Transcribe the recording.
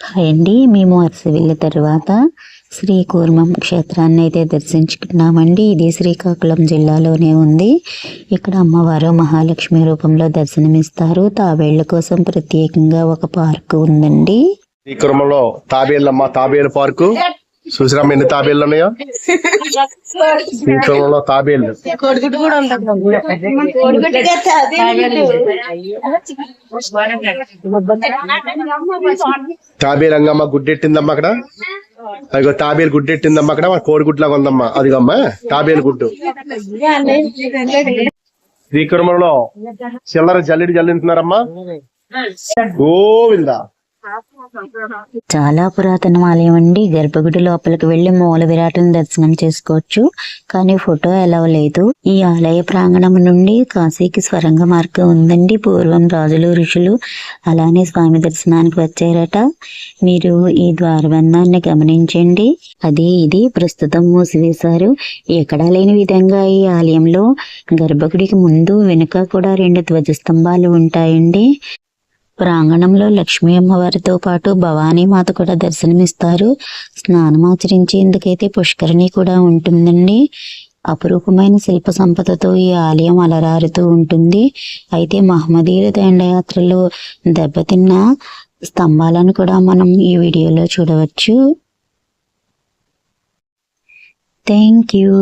Hi అండి మేము అరసవిల్లి తర్వాత శ్రీకూర్మం క్షేత్రాన్ని అయితే దర్శించుకున్నామండి. ఇది శ్రీకాకుళం జిల్లాలోనే ఉంది. ఇక్కడ అమ్మవారు మహాలక్ష్మి రూపంలో దర్శనమిస్తారు. తాబేళ్ళ కోసం ప్రత్యేకంగా ఒక పార్క్ ఉందండి. శ్రీకుర్మంలో తాబేళ్ళమ్మ తాబేలు పార్కు. చూసిరామ్మ ఎన్ని తాబేళ్ళు ఉన్నాయో? శ్రీకుర్మంలో తాబేళ్ళు తాబేలు అంగమ్మ గుడ్డెట్టిందమ్మా అక్కడ? అదిగో తాబేలు గుడ్డెట్టిందమ్మా అక్కడ. మన కోడిగుడ్లాగా ఉందమ్మా. అదిగమ్మా తాబేలు గుడ్డు. శ్రీకుర్మంలో చిల్లర జల్లెడి జల్లింటున్నారమ్మా. గోవిందా. చాలా పురాతన ఆలయం అండి. గర్భగుడి లోపలికి వెళ్ళి మూల విరాటం దర్శనం చేసుకోవచ్చు. కానీ ఫోటో ఎలా లేదు. ఈ ఆలయ ప్రాంగణం నుండి కాశీకి స్వరంగ మార్గం ఉందండి. పూర్వం రాజులు ఋషులు అలానే స్వామి దర్శనానికి వచ్చారట. మీరు ఈ ద్వారబంధాన్ని గమనించండి. అది ఇది ప్రస్తుతం మూసివేశారు. ఎక్కడా లేని విధంగా ఈ ఆలయంలో గర్భగుడికి ముందు వెనుక కూడా రెండు ధ్వజస్తంభాలు ఉంటాయండి. ప్రాంగణంలో లక్ష్మీ అమ్మవారితో పాటు భవానీ మాత కూడా దర్శనమిస్తారు. స్నానం ఆచరించేందుకైతే పుష్కరిణి కూడా ఉంటుందండి. అపురూపమైన శిల్ప సంపదతో ఈ ఆలయం అలరారుతూ ఉంటుంది. అయితే మహమ్మదీయుల దండయాత్రలో దెబ్బతిన్న స్తంభాలను కూడా మనం ఈ వీడియోలో చూడవచ్చు. Thank you.